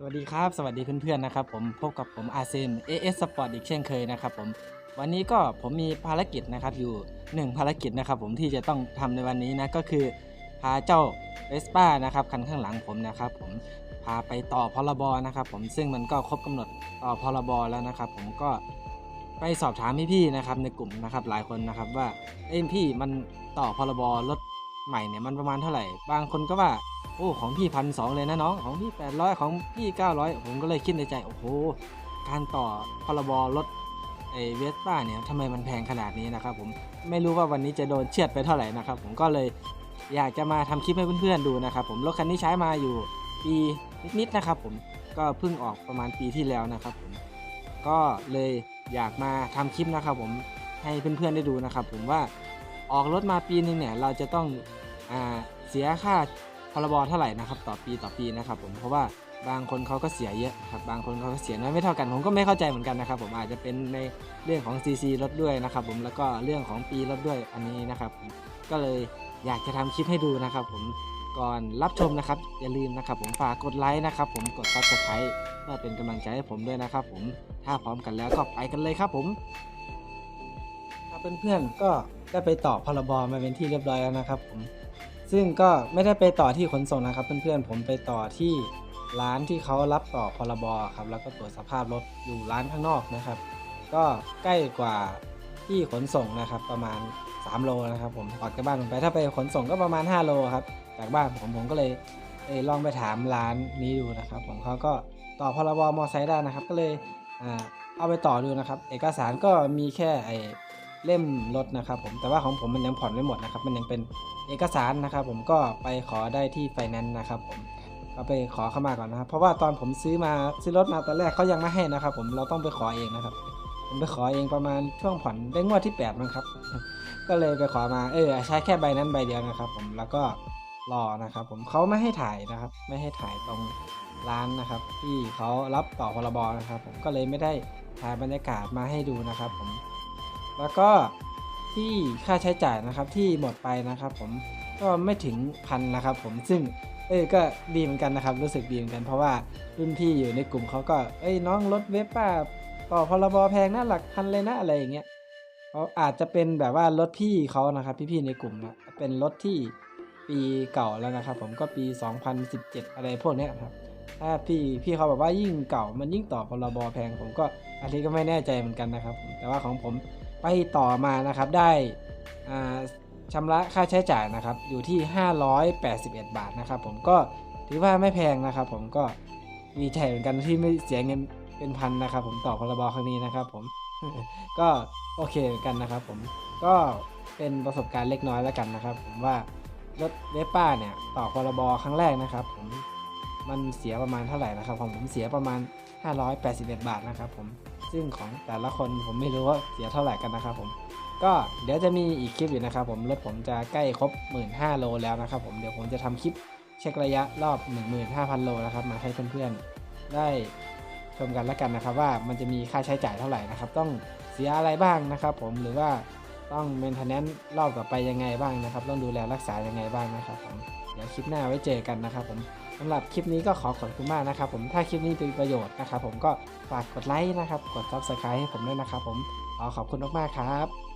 สวัสดีครับสวัสดีเพื่อนๆนะครับผมพบกับผมอาเซน AS Sport อีกเช่นเคยนะครับผมวันนี้ก็ผมมีภารกิจนะครับอยู่หนึ่งภารกิจนะครับผมที่จะต้องทำในวันนี้นะก็คือ พาเจ้าเวสป้านะครับคันข้างหลังผมนะครับผมพาไปต่อพรบนะครับผมซึ่งมันก็ครบกำหนดต่อพรบแล้วนะครับผมก็ไปสอบถามพี่ๆนะครับในกลุ่มนะครับหลายคนนะครับว่าเอ้ยพี่มันต่อพรบรถใหม่เนี่ยมันประมาณเท่าไหร่ บางคนก็ว่า โอ้ของพี่พันสองเลยนะน้องของพี่แปดร้อยของพี่เก้าร้อยผมก็เลยคิดในใจโอ้โหการต่อพรบรถไอเวสป้าเนี่ยทำไมมันแพงขนาดนี้นะครับผมไม่รู้ว่าวันนี้จะโดนเชือดไปเท่าไหร่นะครับผมก็เลยอยากจะมาทำคลิปให้เพื่อนๆดูนะครับผมรถคันนี้ใช้มาอยู่ปีนิดๆนะครับผมก็เพิ่งออกประมาณปีที่แล้วนะครับผมก็เลยอยากมาทำคลิปนะครับผมให้เพื่อนๆได้ดูนะครับผมว่าออกรถมาปีนึงเนี่ยเราจะต้องอเสียค่า พรบเท่าไหร่นะครับต่อปีต่อปีนะครับผมเพราะว่าบางคนเขาก็เสียเยอะครับบางคนเขาก็เสียน้อยไม่เท่ากันผมก็ไม่เข้าใจเหมือนกันนะครับ ผมอาจจะเป็นในเรื่องของ CC รถด้วยนะครับ ผมแล้วก็เรื่องของปีรถด้วยอันนี้นะครับ ก็เลยอยากจะทำคลิปให้ดูนะครับ ผมก่อนรับชมนะครับอย่าลืมนะครับ ผมฝากกดไลค์นะครับ ผมกด subscribe เพื่อเป็นกำลังใจให้ผมด้วยนะครับ ผมถ้าพร้อมกันแล้วก็ไปกันเลยครับผมครับเพื่อนๆก็ได้ไปต่อพรบมาเป็นที่เรียบร้อยแล้วนะครับ ผม ซึ่งก็ไม่ได้ไปต่อที่ขนส่งนะครับ เพื่อนๆผมไปต่อที่ร้านที่เขารับต่อพรบครับแล้วก็ตรวจสภาพรถอยู่ร้านข้างนอกนะครับ ก็ใกล้กว่าที่ขนส่งนะครับ ประมาณ 3 โลนะครับ ผมออกจากบ้านผมไปถ้าไปขนส่งก็ประมาณ 5 โลครับจากบ้านผมผมก็เลยเออลองไปถามร้านนี้ดูนะครับ ผมเขาก็ต่อพรบมอไซค์ได้นะครับ ก็เลยอ่าเอาไปต่อดูนะครับ เอกสารก็มีแค่ไอ เล่มรถนะครับผมแต่ว่าของผมมันยังผ่อนไม่หมดนะครับ มันยังเป็นเอกสารนะครับ ผมก็ไปขอได้ที่ไฟแนนซ์นะครับผมก็ไปขอเข้ามาก่อนนะครับเพราะว่าตอนผมซื้อมาซื้อรถมาตอนแรกเขายังไม่ให้นะครับ ผมเราต้องไปขอเองนะครับ ผมไปขอเองประมาณช่วงผ่อนได้งวดที่8มั้งครับ ก็เลยไปขอมาเออใช้แค่ใบนั้นใบเดียวนะครับ ผมแล้วก็รอนะครับ ผมเขาไม่ให้ถ่ายนะครับ ไม่ให้ถ่ายตรงร้านนะครับ ที่เขารับต่อพรบนะครับ ผมก็เลยไม่ได้ถ่ายบรรยากาศมาให้ดูนะครับ ผม แล้วก็ที่ค่าใช้จ่ายนะครับที่หมดไปนะครับ ผมก็ไม่ถึงพันนะครับ ผมซึ่งเอ้ยก็ดีเหมือนกันนะครับ รู้สึกดีเหมือนกันเพราะว่ารุ่นพี่อยู่ในกลุ่มเขาก็เอ้ยน้องรถเวฟป้าต่อพรบแพงนะหลักพันเลยนะอะไรอย่างเงี้ยเขาอาจจะเป็นแบบว่ารถพี่เขานะครับ พี่ๆในกลุ่มนะเป็นรถที่ปีเก่าแล้วนะครับ ผมก็ปี 2017 อะไรพวกเนี้ยครับถ้าพี่พี่เขาแบบว่ายิ่งเก่ามันยิ่งต่อพรบแพง ผมก็อันนี้ก็ไม่แน่ใจเหมือนกันนะครับ แต่ว่าของผม ไปต่อมานะครับได้ชำระค่าใช้จ่ายนะครับอยู่ที่ 581 บาทนะครับผมก็ถือว่าไม่แพงนะครับ ผมก็ดีใจเหมือนกันที่ไม่เสียเงินเป็นพันนะครับ ผมต่อพรบครั้งนี้นะครับ ผมก็โอเคเหมือนกันนะครับ ผมก็เป็นประสบการณ์เล็กน้อยแล้วกันนะครับ ผมว่ารถเวป้าเนี่ยต่อพรบครั้งแรกนะครับ ผม มันเสียประมาณเท่าไหร่นะครับของผมเสียประมาณ 581 บาทนะครับผมซึ่งของแต่ละคนผมไม่รู้ว่าเสียเท่าไหร่กันนะครับผมก็เดี๋ยวจะมีอีกคลิปอยู่นะครับผมรถผมจะใกล้ครบ 15,000โลแล้วนะครับผมเดี๋ยวผมจะทำคลิปเช็คระยะรอบ 15,000 โลนะครับมาให้เพื่อนๆได้ชมกันแล้วกันนะครับ ว่ามันจะมีค่าใช้จ่ายเท่าไหร่นะครับ ต้องเสียอะไรบ้างนะครับ ผมหรือว่าต้องเมนเทนแนนซ์รอบต่อไปยังไงบ้างนะครับ ต้องดูแลรักษายังไงบ้างนะครับผม ดี๋ยวคลิปหน้าไว้เจอกันนะครับผมสำหรับคลิปนี้ก็ขอขอบคุณมากนะครับผมถ้าคลิปนี้เป็นประโยชน์นะครับผมก็ฝากกดไลค์นะครับ กด subscribe ให้ผมด้วยนะครับผมขอขอบคุณมากๆครับ